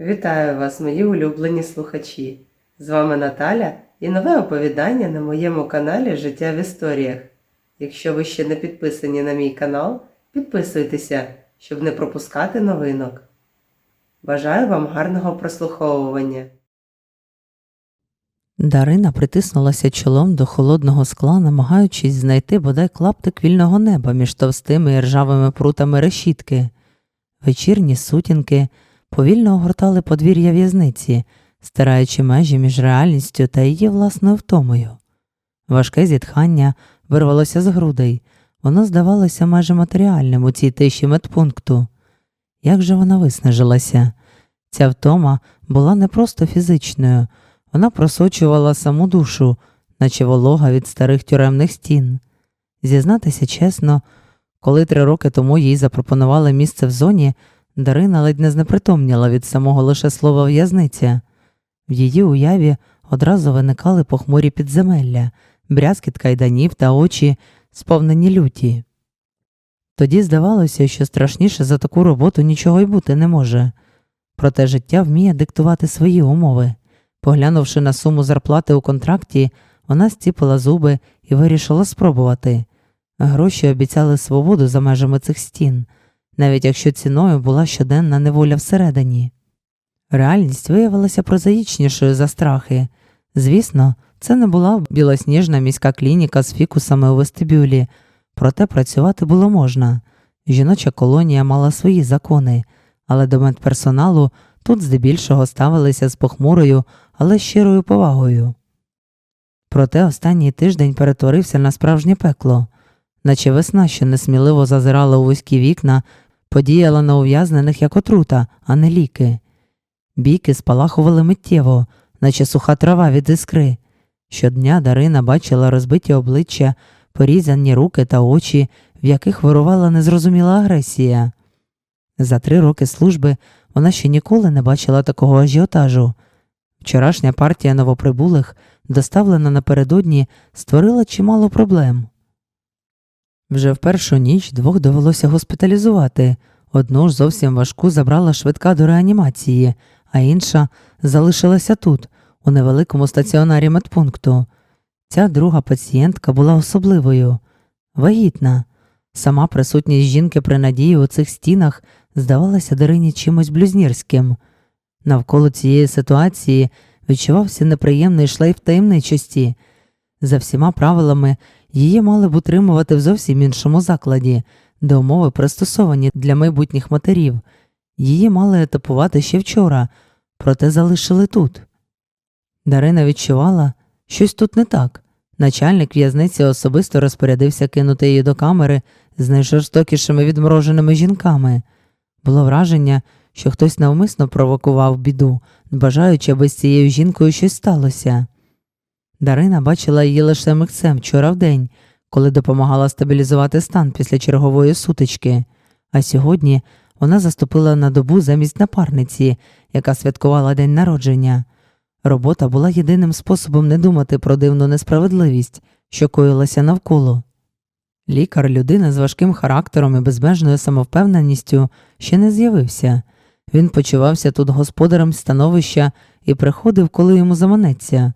Вітаю вас, мої улюблені слухачі! З вами Наталя і нове оповідання на моєму каналі Життя в історіях. Якщо ви ще не підписані на мій канал, підписуйтеся, щоб не пропускати новинок. Бажаю вам гарного прослуховування. Дарина притиснулася чолом до холодного скла, намагаючись знайти бодай клаптик вільного неба між товстими і ржавими прутами решітки. Вечірні сутінки повільно огортали подвір'я в'язниці, стираючи межі між реальністю та її власною втомою. Важке зітхання вирвалося з грудей, воно здавалося майже матеріальним у цій тиші медпункту. Як же вона виснажилася? Ця втома була не просто фізичною, вона просочувала саму душу, наче волога від старих тюремних стін. Зізнатися чесно, коли три роки тому їй запропонували місце в зоні, Дарина ледь не знепритомніла від самого лише слова в'язниця. В її уяві одразу виникали похмурі підземелля, брязкіт кайданів та очі, сповнені люті. Тоді здавалося, що страшніше за таку роботу нічого й бути не може. Проте життя вміє диктувати свої умови. Поглянувши на суму зарплати у контракті, вона стіпила зуби і вирішила спробувати. Гроші обіцяли свободу за межами цих стін, навіть якщо ціною була щоденна неволя всередині. Реальність виявилася прозаїчнішою за страхи. Звісно, це не була білосніжна міська клініка з фікусами у вестибюлі, проте працювати було можна. Жіноча колонія мала свої закони, але до медперсоналу тут здебільшого ставилися з похмурою, але щирою повагою. Проте останній тиждень перетворився на справжнє пекло, наче весна, що несміливо зазирала у вузькі вікна, подіяла на ув'язнених як отрута, а не ліки. Біки спалахували миттєво, наче суха трава від іскри. Щодня Дарина бачила розбиті обличчя, порізані руки та очі, в яких вирувала незрозуміла агресія. За три роки служби вона ще ніколи не бачила такого ажіотажу. Вчорашня партія новоприбулих, доставлена напередодні, створила чимало проблем. Вже в першу ніч двох довелося госпіталізувати. Одну ж зовсім важку забрала швидка до реанімації, а інша залишилася тут, у невеликому стаціонарі медпункту. Ця друга пацієнтка була особливою, вагітна. Сама присутність жінки при надії у цих стінах здавалася Дарині чимось блюзнірським. Навколо цієї ситуації відчувався неприємний шлейф таємничості. За всіма правилами її мали б утримувати в зовсім іншому закладі, де умови пристосовані для майбутніх матерів. Її мали етапувати ще вчора, проте залишили тут. Дарина відчувала, щось тут не так. Начальник в'язниці особисто розпорядився кинути її до камери з найжорстокішими відмороженими жінками. Було враження, що хтось навмисно провокував біду, бажаючи, аби з цією жінкою щось сталося. Дарина бачила її лише микцем вчора вдень, коли допомагала стабілізувати стан після чергової сутички, а сьогодні вона заступила на добу замість напарниці, яка святкувала день народження. Робота була єдиним способом не думати про дивну несправедливість, що коїлася навколо. Лікар, людина з важким характером і безмежною самовпевненістю, ще не з'явився. Він почувався тут господарем становища і приходив, коли йому заманеться.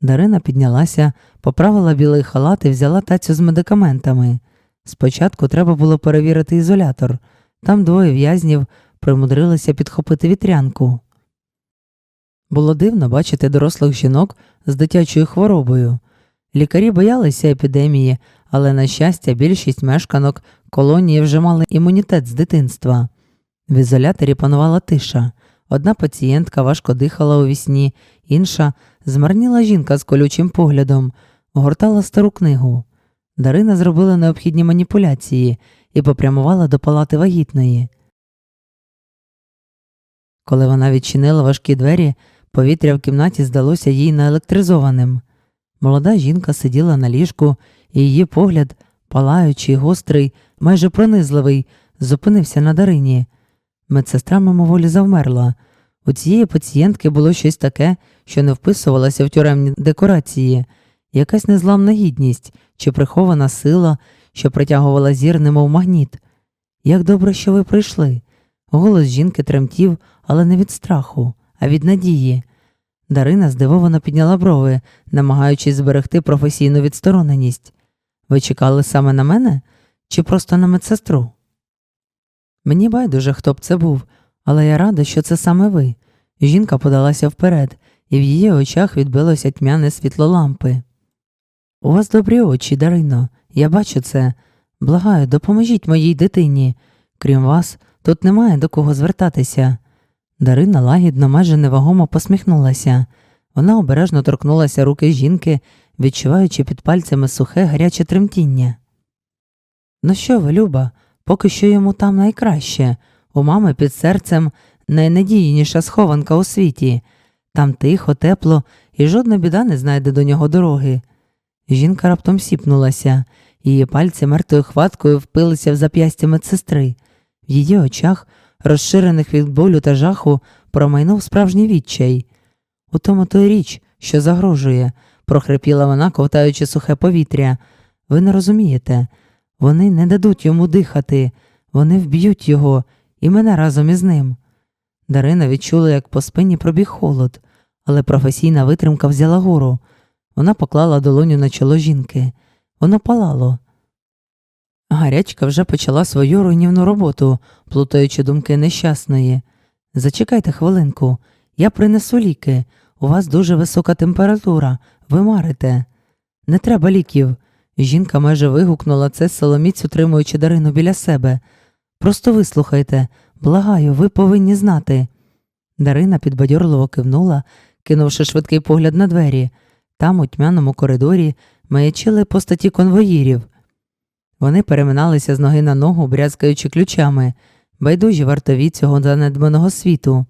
Дарина піднялася, поправила білий халат і взяла тацю з медикаментами. Спочатку треба було перевірити ізолятор. Там двоє в'язнів примудрилися підхопити вітрянку. Було дивно бачити дорослих жінок з дитячою хворобою. Лікарі боялися епідемії, але, на щастя, більшість мешканок колонії вже мали імунітет з дитинства. В ізоляторі панувала тиша. Одна пацієнтка важко дихала у вісні, інша змарніла жінка з колючим поглядом, гортала стару книгу. Дарина зробила необхідні маніпуляції і попрямувала до палати вагітної. Коли вона відчинила важкі двері, повітря в кімнаті здалося їй наелектризованим. Молода жінка сиділа на ліжку, і її погляд, палаючий, гострий, майже пронизливий, зупинився на Дарині. Медсестра мимоволі завмерла. У цієї пацієнтки було щось таке, що не вписувалося в тюремні декорації, якась незламна гідність чи прихована сила, що притягувала зір, немов магніт. Як добре, що ви прийшли. Голос жінки тремтів, але не від страху, а від надії. Дарина здивовано підняла брови, намагаючись зберегти професійну відстороненість. Ви чекали саме на мене чи просто на медсестру? Мені байдуже, хто б це був, але я рада, що це саме ви. Жінка подалася вперед, і в її очах відбилося тьмяне світло лампи. У вас добрі очі, Дарино, я бачу це. Благаю, допоможіть моїй дитині. Крім вас, тут немає до кого звертатися. Дарина лагідно, майже невагомо посміхнулася. Вона обережно торкнулася руки жінки, відчуваючи під пальцями сухе гаряче тремтіння. Ну що ви, Люба, поки що йому там найкраще. У мами під серцем найнадійніша схованка у світі. Там тихо, тепло, і жодна біда не знайде до нього дороги. Жінка раптом сіпнулася, її пальці мертвою хваткою впилися в зап'ястя медсестри. В її очах, розширених від болю та жаху, промайнув справжній відчай. У тому то й річ, що загрожує, прохрипіла вона, ковтаючи сухе повітря. Ви не розумієте, вони не дадуть йому дихати, вони вб'ють його і мене разом із ним. Дарина відчула, як по спині пробіг холод, але професійна витримка взяла гору. Вона поклала долоню на чоло жінки. Воно палало. Гарячка вже почала свою руйнівну роботу, плутаючи думки нещасної. Зачекайте хвилинку, я принесу ліки. У вас дуже висока температура, ви марите. Не треба ліків. Жінка майже вигукнула це соломіць, утримуючи Дарину біля себе. Просто вислухайте, благаю, ви повинні знати. Дарина підбадьорливо кивнула, кинувши швидкий погляд на двері. Там, у тьмяному коридорі, маячили постаті конвоїрів. Вони переминалися з ноги на ногу, брязкаючи ключами, байдужі вартові цього занедбаного світу.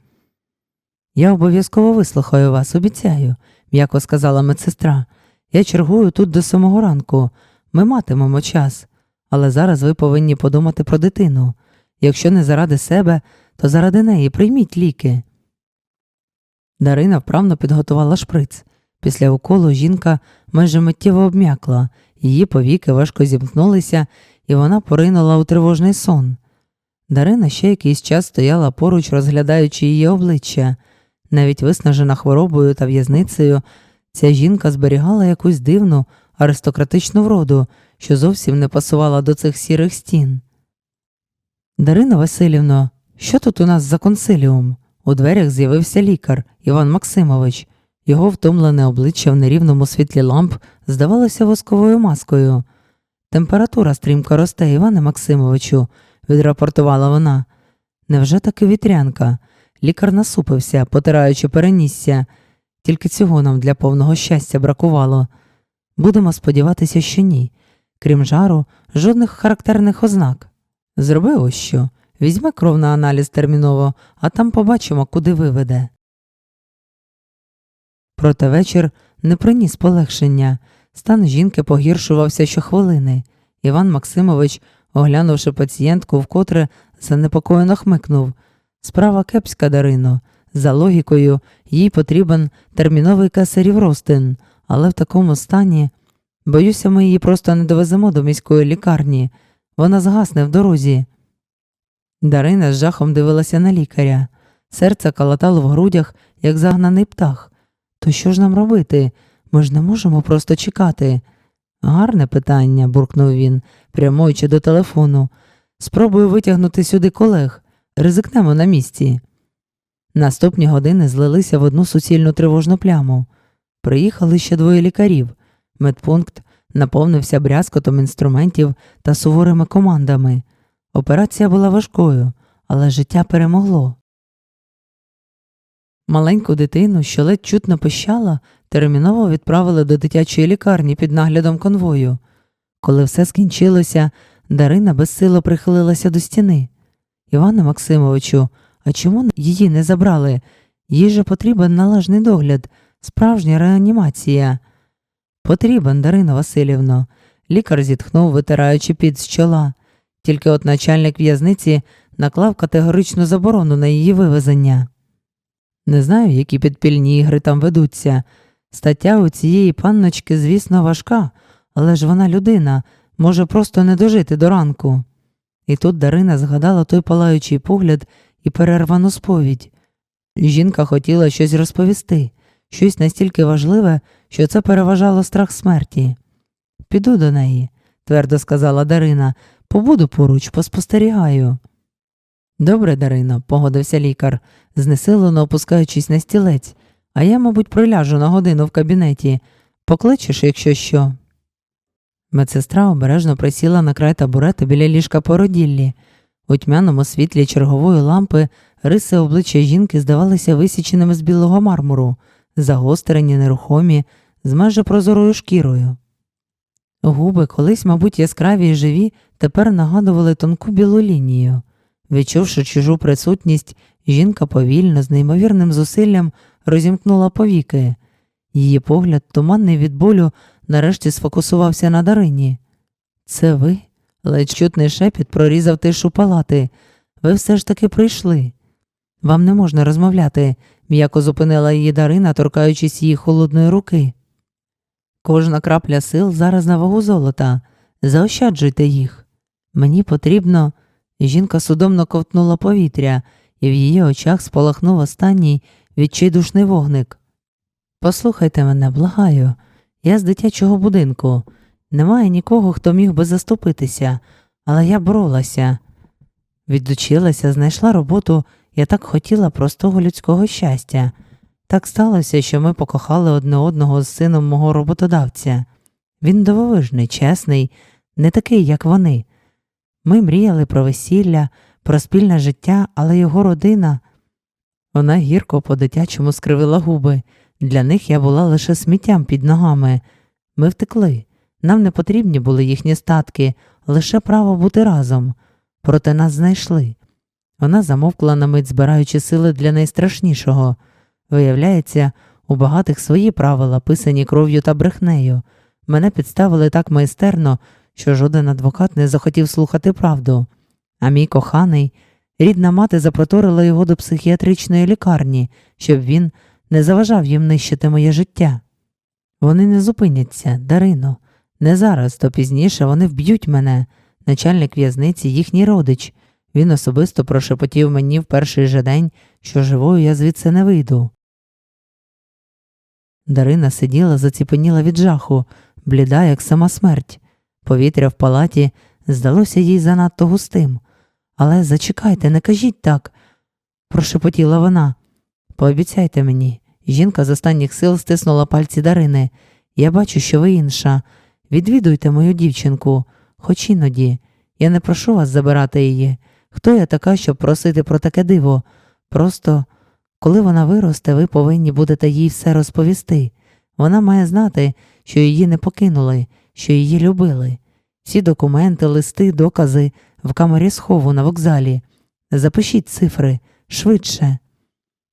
Я обов'язково вислухаю вас, обіцяю, м'яко сказала медсестра. Я чергую тут до самого ранку. Ми матимемо час, але зараз ви повинні подумати про дитину. Якщо не заради себе, то заради неї прийміть ліки. Дарина вправно підготувала шприц. Після уколу жінка майже миттєво обм'якла, її повіки важко зімкнулися, і вона поринула у тривожний сон. Дарина ще якийсь час стояла поруч, розглядаючи її обличчя. Навіть виснажена хворобою та в'язницею, ця жінка зберігала якусь дивну аристократичну вроду, що зовсім не пасувала до цих сірих стін. Дарина Васильівно, що тут у нас за консиліум? У дверях з'явився лікар Іван Максимович. Його втомлене обличчя в нерівному світлі ламп здавалося восковою маскою. Температура стрімко росте, Іване Максимовичу, відрапортувала вона. Невже таки вітрянка? Лікар насупився, потираючи перенісся. Тільки цього нам для повного щастя бракувало. Будемо сподіватися, що ні. Крім жару, жодних характерних ознак. Зроби ось що. Візьми кров на аналіз терміново, а там побачимо, куди виведе. Проте вечір не приніс полегшення. Стан жінки погіршувався щохвилини. Іван Максимович, оглянувши пацієнтку, вкотре занепокоєно хмикнув. Справа кепська, Дарино. За логікою, їй потрібен терміновий кесарів розтин, але в такому стані. Боюся, ми її просто не довеземо до міської лікарні. Вона згасне в дорозі. Дарина з жахом дивилася на лікаря. Серце калатало в грудях, як загнаний птах. То що ж нам робити? Ми ж не можемо просто чекати. Гарне питання, буркнув він, прямуючи до телефону. Спробую витягнути сюди колег. Ризикнемо на місці. Наступні години злилися в одну суцільну тривожну пляму. Приїхали ще двоє лікарів. Медпункт наповнився брязкотом інструментів та суворими командами. Операція була важкою, але життя перемогло. Маленьку дитину, що ледь чутно пищала, терміново відправили до дитячої лікарні під наглядом конвою. Коли все скінчилося, Дарина безсило прихилилася до стіни. Іване Максимовичу, а чому її не забрали? Їй же потрібен належний догляд, справжня реанімація. Потрібен, Дарина Васильівно. Лікар зітхнув, витираючи під з чола. Тільки от начальник в'язниці наклав категоричну заборону на її вивезення. Не знаю, які підпільні ігри там ведуться. Стаття у цієї панночки, звісно, важка, але ж вона людина, може просто не дожити до ранку. І тут Дарина згадала той палаючий погляд і перервану сповідь. Жінка хотіла щось розповісти, щось настільки важливе, що це переважало страх смерті. Піду до неї, твердо сказала Дарина, побуду поруч, поспостерігаю. Добре, Дарино, погодився лікар, знесилено опускаючись на стілець, а я, мабуть, проляжу на годину в кабінеті. Покличеш, якщо що. Медсестра обережно присіла на край табурета біля ліжка породіллі. У тьмяному світлі чергової лампи риси обличчя жінки здавалися висіченими з білого мармуру, загострені, нерухомі, з майже прозорою шкірою. Губи, колись, мабуть, яскраві й живі, тепер нагадували тонку білу лінію. Відчувши чужу присутність, жінка повільно, з неймовірним зусиллям розімкнула повіки. Її погляд, туманний від болю, нарешті сфокусувався на Дарині. Це ви? ледь чутний шепіт прорізав тишу палати. Ви все ж таки прийшли. Вам не можна розмовляти, м'яко зупинила її Дарина, торкаючись її холодної руки. Кожна крапля сил зараз на вагу золота. Заощаджуйте їх. Мені потрібно. Жінка судомно ковтнула повітря, і в її очах спалахнув останній відчайдушний вогник. Послухайте мене, благаю, я з дитячого будинку. Немає нікого, хто міг би заступитися, але я боролася. Відучилася, знайшла роботу, я так хотіла простого людського щастя. Так сталося, що ми покохали одне одного з сином мого роботодавця. Він дивовижний, чесний, не такий, як вони. Ми мріяли про весілля, про спільне життя, але його родина. Вона гірко по-дитячому скривила губи. Для них я була лише сміттям під ногами. Ми втекли. Нам не потрібні були їхні статки, лише право бути разом. Проте нас знайшли. Вона замовкла на мить, збираючи сили для найстрашнішого. Виявляється, у багатих свої правила, писані кров'ю та брехнею. Мене підставили так майстерно, що жоден адвокат не захотів слухати правду. А мій коханий, рідна мати запроторила його до психіатричної лікарні, щоб він не заважав їм нищити моє життя. Вони не зупиняться, Дарино. Не зараз, то пізніше вони вб'ють мене. Начальник в'язниці їхній родич. Він особисто прошепотів мені в перший же день, що живою я звідси не вийду. Дарина сиділа, заціпеніла від жаху, бліда, як сама смерть. Повітря в палаті здалося їй занадто густим. Але зачекайте, не кажіть так, прошепотіла вона. Пообіцяйте мені. Жінка з останніх сил стиснула пальці Дарини. Я бачу, що ви інша. Відвідуйте мою дівчинку, хоч іноді. Я не прошу вас забирати її. Хто я така, щоб просити про таке диво? Просто, коли вона виросте, ви повинні будете їй все розповісти. Вона має знати, що її не покинули, що її любили. Всі документи, листи, докази в камері схову на вокзалі. Запишіть цифри швидше.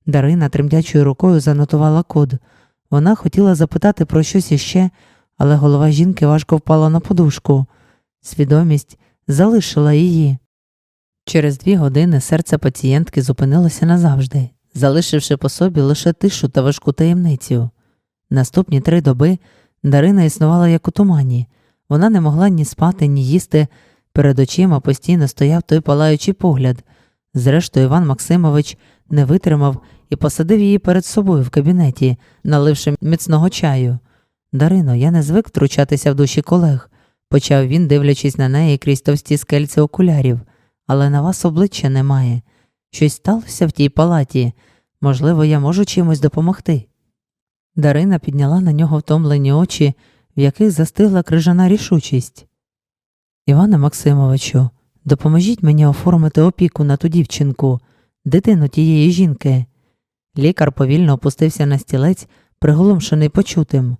Дарина тремтячою рукою занотувала код. Вона хотіла запитати про щось іще, але голова жінки важко впала на подушку. Свідомість залишила її. Через дві години серце пацієнтки зупинилося назавжди, залишивши по собі лише тишу та важку таємницю. Наступні три доби Дарина існувала як у тумані. Вона не могла ні спати, ні їсти. Перед очима постійно стояв той палаючий погляд. Зрештою, Іван Максимович не витримав і посадив її перед собою в кабінеті, наливши міцного чаю. Дарино, я не звик втручатися в душі колег, почав він, дивлячись на неї крізь товсті скельці окулярів, але на вас обличчя немає. Щось сталося в тій палаті. Можливо, я можу чимось допомогти. Дарина підняла на нього втомлені очі, в яких застигла крижана рішучість. Іване Максимовичу, допоможіть мені оформити опіку на ту дівчинку, дитину тієї жінки. Лікар повільно опустився на стілець, приголомшений почутим.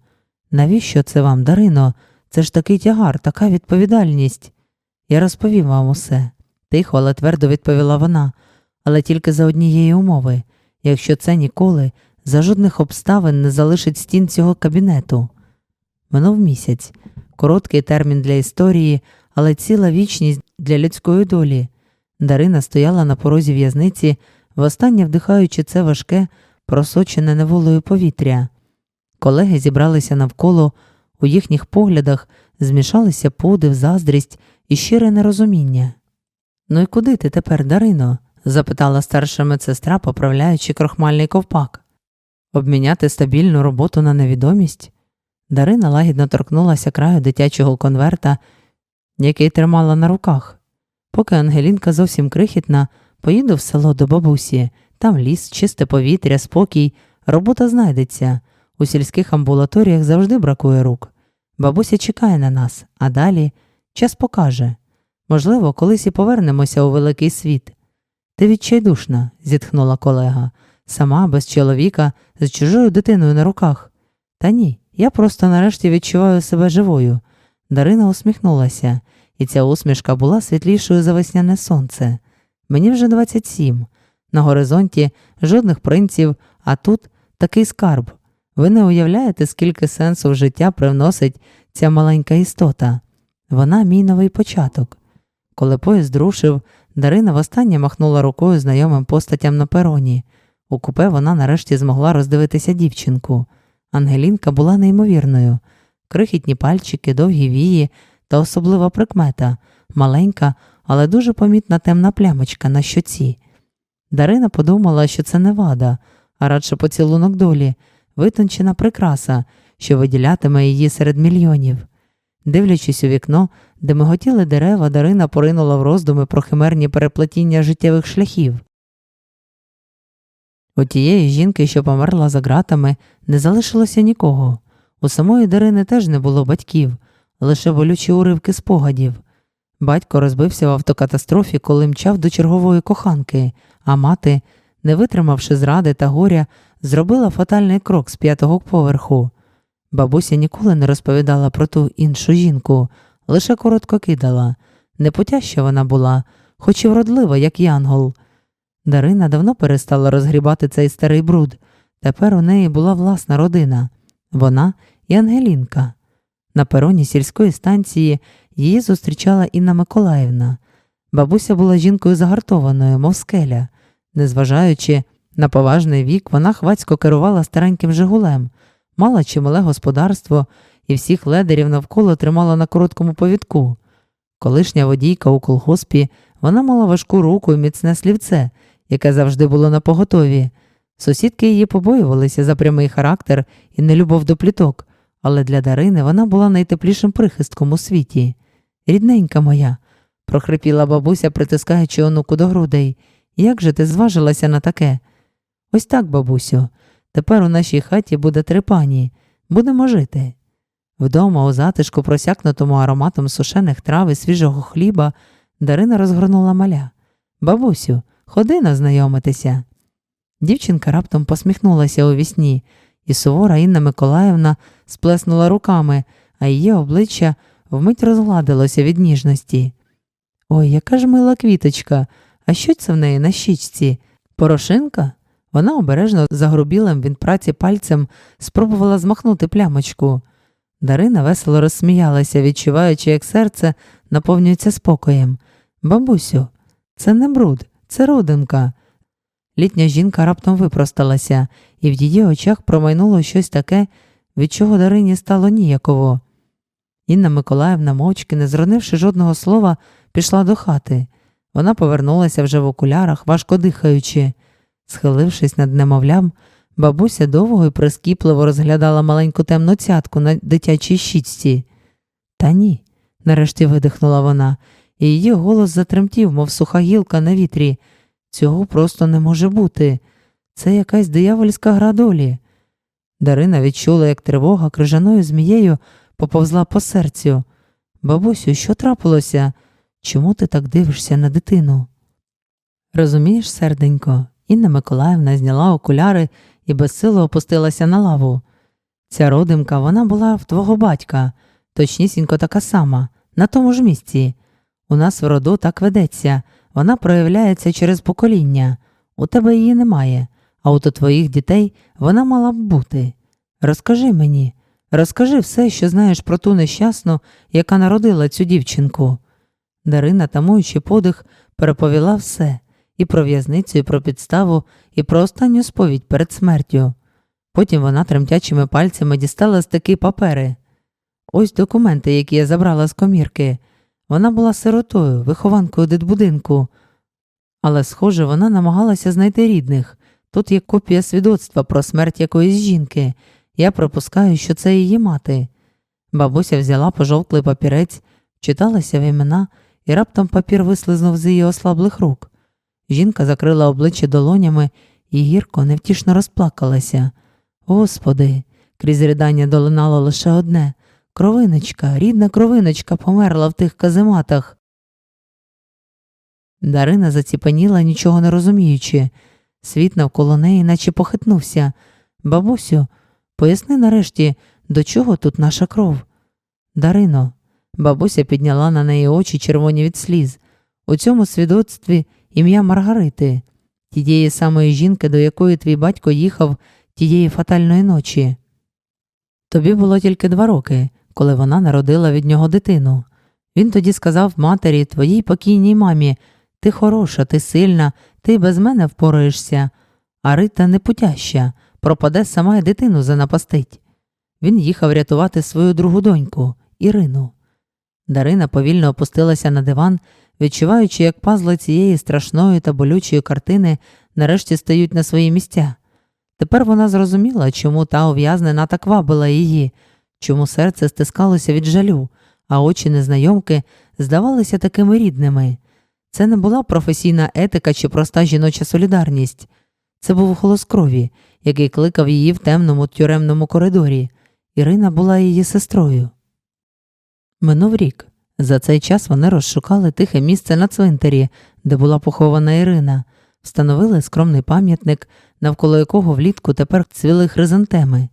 Навіщо це вам, Дарино? Це ж такий тягар, така відповідальність. Я розповім вам усе, тихо, але твердо відповіла вона, але тільки за однієї умови, якщо це ніколи за жодних обставин не залишить стін цього кабінету. Минув місяць, короткий термін для історії, але ціла вічність для людської долі. Дарина стояла на порозі в'язниці, востаннє вдихаючи це важке, просочене неволею повітря. Колеги зібралися навколо, у їхніх поглядах змішалися подив, заздрість і щире нерозуміння. Ну і куди ти тепер, Дарино? Запитала старша медсестра, поправляючи крохмальний ковпак. Обміняти стабільну роботу на невідомість? Дарина лагідно торкнулася краю дитячого конверта, який тримала на руках. Поки Ангелінка зовсім крихітна, поїду в село до бабусі, там ліс, чисте повітря, спокій, робота знайдеться. У сільських амбулаторіях завжди бракує рук. Бабуся чекає на нас, а далі час покаже. Можливо, колись і повернемося у великий світ. Ти відчайдушна, зітхнула колега, сама без чоловіка, з чужою дитиною на руках. Та ні, я просто нарешті відчуваю себе живою. Дарина усміхнулася, і ця усмішка була світлішою за весняне сонце. Мені вже 27. На горизонті жодних принців, а тут такий скарб. Ви не уявляєте, скільки сенсу в життя привносить ця маленька істота. Вона мій новий початок. Коли поїзд рушив, Дарина востаннє махнула рукою знайомим постатям на пероні. У купе вона нарешті змогла роздивитися дівчинку. Ангелінка була неймовірною. Крихітні пальчики, довгі вії та особлива прикмета, маленька, але дуже помітна темна плямочка на щоці. Дарина подумала, що це не вада, а радше поцілунок долі, витончена прикраса, що виділятиме її серед мільйонів. Дивлячись у вікно, де миготіли дерева, Дарина поринула в роздуми про химерні переплетіння життєвих шляхів. У тієї жінки, що померла за ґратами, не залишилося нікого. У самої Дарини теж не було батьків, лише болючі уривки спогадів. Батько розбився в автокатастрофі, коли мчав до чергової коханки, а мати, не витримавши зради та горя, зробила фатальний крок з п'ятого поверху. Бабуся ніколи не розповідала про ту іншу жінку, лише коротко кидала. Непотяща вона була, хоч і вродлива, як янгол. Дарина давно перестала розгрібати цей старий бруд. Тепер у неї була власна родина вона і Ангелінка. На пероні сільської станції її зустрічала Інна Миколаївна. Бабуся була жінкою загартованою, мов скеля. Незважаючи на поважний вік, вона хвацько керувала стареньким Жигулем, мала чимале господарство і всіх ледерів навколо тримала на короткому повідку. Колишня водійка у колгоспі, вона мала важку руку і міцне слівце, яке завжди було на поготові. Сусідки її побоювалися за прямий характер і нелюбов до пліток, але для Дарини вона була найтеплішим прихистком у світі. Рідненька моя, прохрипіла бабуся, притискаючи онуку до грудей. Як же ти зважилася на таке? Ось так, бабусю, тепер у нашій хаті буде три пані, будемо жити. Вдома, у затишку, просякнутому ароматом сушених трав і свіжого хліба, Дарина розгорнула маля. Бабусю, ходи назнайомитися. Дівчинка раптом посміхнулася у вісні, і сувора Інна Миколаївна сплеснула руками, а її обличчя вмить розгладилося від ніжності. Ой, яка ж мила квіточка, а що це в неї на щічці? Порошинка? Вона обережно загрубілим від праці пальцем спробувала змахнути плямочку. Дарина весело розсміялася, відчуваючи, як серце наповнюється спокоєм. Бабусю, це не бруд, це родинка. Літня жінка раптом випросталася, і в її очах промайнуло щось таке, від чого Дарині стало ніяково. Інна Миколаївна, мовчки, не зронивши жодного слова, пішла до хати. Вона повернулася вже в окулярах, важко дихаючи. Схилившись над немовлям, бабуся довго і прискіпливо розглядала маленьку темну цятку на дитячій щічці. Та ні, нарешті видихнула вона, і її голос затремтів, мов суха гілка на вітрі. Цього просто не може бути. Це якась диявольська гра долі. Дарина відчула, як тривога крижаною змією поповзла по серцю. Бабусю, що трапилося? Чому ти так дивишся на дитину? Розумієш, серденько, Інна Миколаївна зняла окуляри і безсило опустилася на лаву. Ця родимка вона була в твого батька, точнісінько така сама, на тому ж місці. У нас в роду так ведеться, вона проявляється через покоління. У тебе її немає, а от у твоїх дітей вона мала б бути. Розкажи мені, розкажи все, що знаєш про ту нещасну, яка народила цю дівчинку. Дарина, тамуючи подих, переповіла все і про в'язницю, і про підставу, і про останню сповідь перед смертю. Потім вона тремтячими пальцями дістала з такі папери. Ось документи, які я забрала з комірки. Вона була сиротою, вихованкою дитбудинку. Але, схоже, вона намагалася знайти рідних. Тут є копія свідоцтва про смерть якоїсь жінки. Я припускаю, що це її мати. Бабуся взяла пожовклий папірець, читалася в імена, і раптом папір вислизнув з її ослаблих рук. Жінка закрила обличчя долонями і гірко, невтішно розплакалася. Господи, крізь ридання долинало лише одне кровиночка, рідна кровиночка померла в тих казематах. Дарина заціпаніла, нічого не розуміючи. Світ навколо неї наче похитнувся. Бабусю, поясни нарешті, до чого тут наша кров? Дарино, бабуся підняла на неї очі червоні від сліз. У цьому свідоцтві ім'я Маргарити, тієї самої жінки, до якої твій батько їхав тієї фатальної ночі. Тобі було тільки два роки, коли вона народила від нього дитину. Він тоді сказав матері, твоїй покійній мамі, ти хороша, ти сильна, ти без мене впораєшся, а Рита непутяща, пропаде сама й дитину занапастить. Він їхав рятувати свою другу доньку, Ірину. Дарина повільно опустилася на диван, відчуваючи, як пазли цієї страшної та болючої картини нарешті стають на свої місця. Тепер вона зрозуміла, чому та ув'язнена так вабила її, чому серце стискалося від жалю, а очі незнайомки здавалися такими рідними. Це не була професійна етика чи проста жіноча солідарність. Це був голос крові, який кликав її в темному тюремному коридорі. Ірина була її сестрою. Минув рік. За цей час вони розшукали тихе місце на цвинтарі, де була похована Ірина, встановили скромний пам'ятник, навколо якого влітку тепер цвіли хризантеми.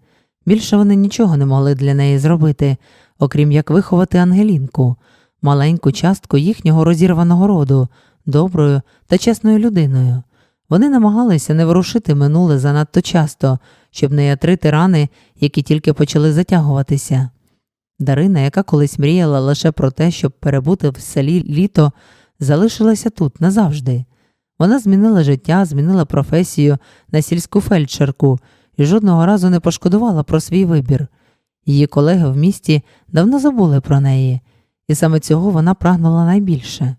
Більше вони нічого не могли для неї зробити, окрім як виховати Ангелінку, маленьку частку їхнього розірваного роду, доброю та чесною людиною. Вони намагалися не ворушити минуле занадто часто, щоб не ятрити рани, які тільки почали затягуватися. Дарина, яка колись мріяла лише про те, щоб перебути в селі літо, залишилася тут назавжди. Вона змінила життя, змінила професію на сільську фельдшерку і жодного разу не пошкодувала про свій вибір. Її колеги в місті давно забули про неї, і саме цього вона прагнула найбільше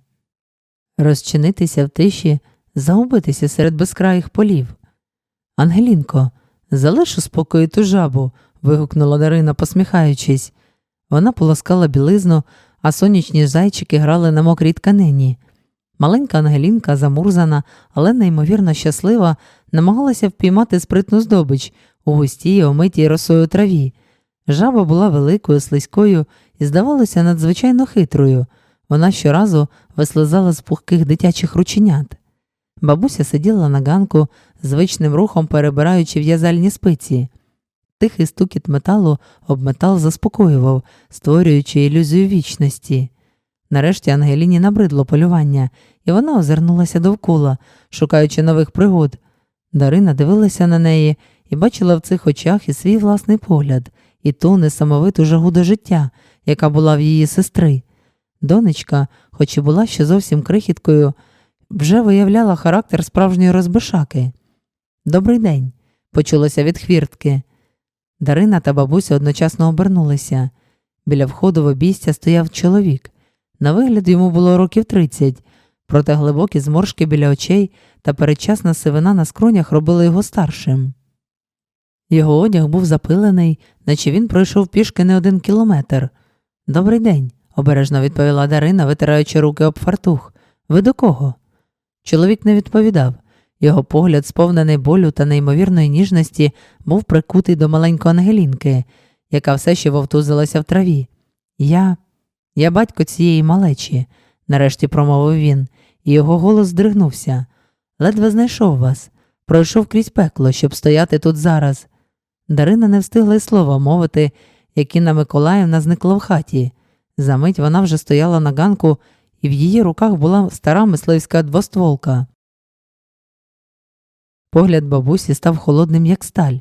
розчинитися в тиші, загубитися серед безкраїх полів. Ангелінко, залиш у спокої ту жабу. вигукнула Дарина, посміхаючись. Вона полоскала білизну, а сонячні зайчики грали на мокрій тканині. Маленька Ангелінка, замурзана, але неймовірно щаслива, намагалася впіймати спритну здобич у густій, омитій росою траві. Жаба була великою, слизькою і здавалося надзвичайно хитрою. Вона щоразу вислизала з пухких дитячих рученят. Бабуся сиділа на ганку, звичним рухом перебираючи в'язальні спиці. Тихий стукіт металу об метал заспокоював, створюючи ілюзію вічності. Нарешті Ангеліні набридло полювання, і вона озирнулася довкола, шукаючи нових пригод. Дарина дивилася на неї і бачила в цих очах і свій власний погляд, і ту несамовиту жагу до життя, яка була в її сестри. Донечка, хоч і була ще зовсім крихіткою, вже виявляла характер справжньої розбишаки. Добрий день, почулося від хвіртки. Дарина та бабуся одночасно обернулися. Біля входу в обійстя стояв чоловік. На вигляд йому було років тридцять, проте глибокі зморшки біля очей та передчасна сивина на скронях робили його старшим. Його одяг був запилений, наче він пройшов пішки не один кілометр. Добрий день, обережно відповіла Дарина, витираючи руки об фартух. Ви до кого? Чоловік не відповідав. Його погляд, сповнений болю та неймовірної ніжності, був прикутий до маленької Ангелінки, яка все ще вовтузилася в траві. Я, я батько цієї малечі, нарешті промовив він, і його голос здригнувся. Ледве знайшов вас, пройшов крізь пекло, щоб стояти тут зараз. Дарина не встигла й слова мовити, як Інна Миколаївна зникла в хаті. Замить вона вже стояла на ганку, і в її руках була стара мисливська двостволка. Погляд бабусі став холодним, як сталь.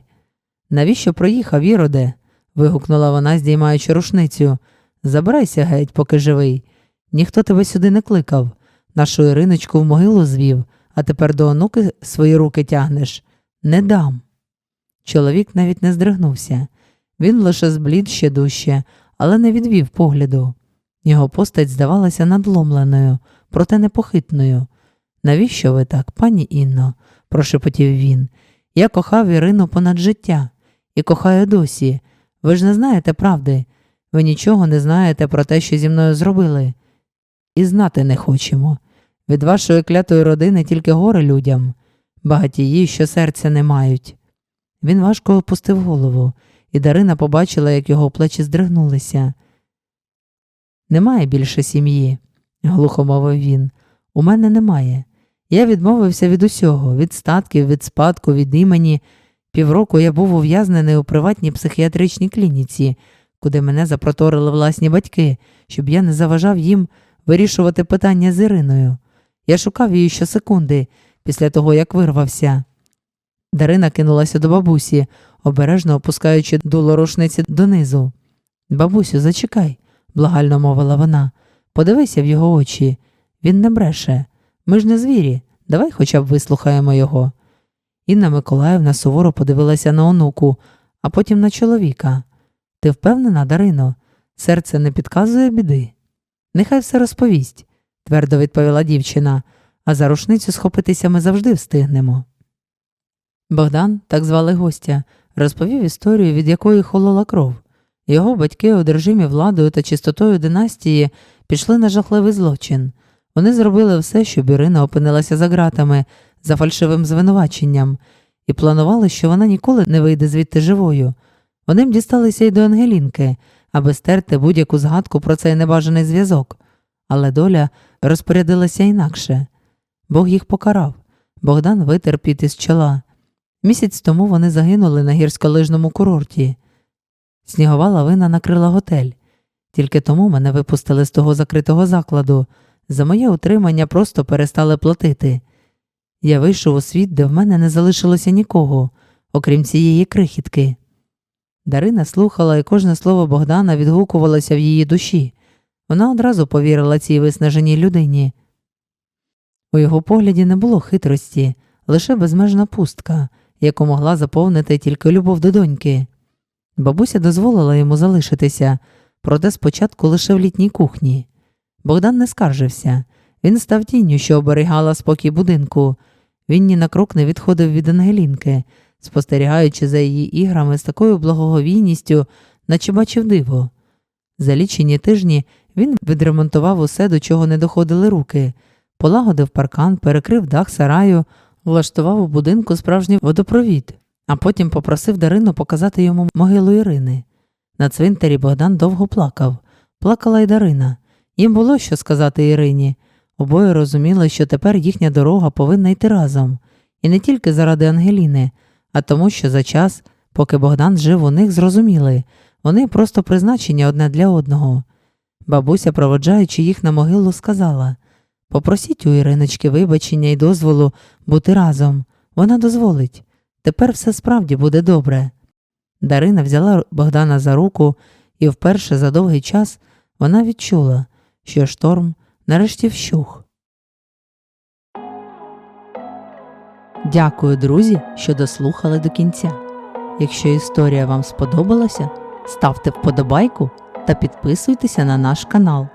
Навіщо проїхав, Іроде? вигукнула вона, здіймаючи рушницю. Забирайся геть, поки живий. Ніхто тебе сюди не кликав. Нашу Іриночку в могилу звів, а тепер до онуки свої руки тягнеш. Не дам. Чоловік навіть не здригнувся. Він лише зблід ще дужче, але не відвів погляду. Його постать здавалася надломленою, проте непохитною. Навіщо ви так, пані Інно? Прошепотів він. Я кохав Ірину понад життя і кохаю досі. Ви ж не знаєте правди. Ви нічого не знаєте про те, що зі мною зробили. І знати не хочемо. Від вашої клятої родини тільки горе людям, багатії, що серця не мають. Він важко опустив голову, і Дарина побачила, як його плечі здригнулися. Немає більше сім'ї, глухо мовив він. У мене немає. Я відмовився від усього, від статків, від спадку, від імені. Півроку я був ув'язнений у приватній психіатричній клініці, куди мене запроторили власні батьки, щоб я не заважав їм вирішувати питання з Іриною. Я шукав її щосекунди після того, як вирвався. Дарина кинулася до бабусі, обережно опускаючи дуло рушниці донизу. Бабусю, зачекай, благально мовила вона. Подивися в його очі. Він не бреше. Ми ж не звірі. Давай хоча б вислухаємо його. Інна Миколаївна суворо подивилася на онуку, а потім на чоловіка. Ти впевнена, Дарино? Серце не підказує біди. Нехай все розповість, твердо відповіла дівчина, а за рушницю схопитися ми завжди встигнемо. Богдан, так звали гостя, розповів історію, від якої холола кров. Його батьки, одержимі владою та чистотою династії, пішли на жахливий злочин. Вони зробили все, щоб Ірина опинилася за ґратами за фальшивим звинуваченням, і планували, що вона ніколи не вийде звідти живою. Вони б дісталися й до Ангелінки, аби стерти будь-яку згадку про цей небажаний зв'язок. Але доля розпорядилася інакше. Бог їх покарав. Богдан витер піт із чола. Місяць тому вони загинули на гірськолижному курорті. Снігова лавина накрила готель. Тільки тому мене випустили з того закритого закладу. За моє утримання просто перестали платити. Я вийшов у світ, де в мене не залишилося нікого, окрім цієї крихітки. Дарина слухала, і кожне слово Богдана відгукувалося в її душі. Вона одразу повірила цій виснаженій людині. У його погляді не було хитрості, лише безмежна пустка, яку могла заповнити тільки любов до доньки. Бабуся дозволила йому залишитися, проте спочатку лише в літній кухні. Богдан не скаржився. Він став тінню, що оберігала спокій будинку. Він ні на крок не відходив від Ангелінки, спостерігаючи за її іграми з такою благоговійністю, наче бачив диво. За лічені тижні він відремонтував усе, до чого не доходили руки, полагодив паркан, перекрив дах сараю, влаштував у будинку справжній водопровід, а потім попросив Дарину показати йому могилу Ірини. На цвинтарі Богдан довго плакав. Плакала й Дарина. Їм було що сказати Ірині. Обоє розуміли, що тепер їхня дорога повинна йти разом. І не тільки заради Ангеліни, а тому, що за час, поки Богдан жив у них, зрозуміли вони просто призначені одне для одного. Бабуся, проводжаючи їх на могилу, сказала Попросіть у Іриночки вибачення і дозволу бути разом. Вона дозволить. Тепер все справді буде добре. Дарина взяла Богдана за руку, і вперше за довгий час вона відчула, що шторм нарешті вщух. Дякую, друзі, що дослухали до кінця. Якщо історія вам сподобалася, ставте вподобайку та підписуйтеся на наш канал.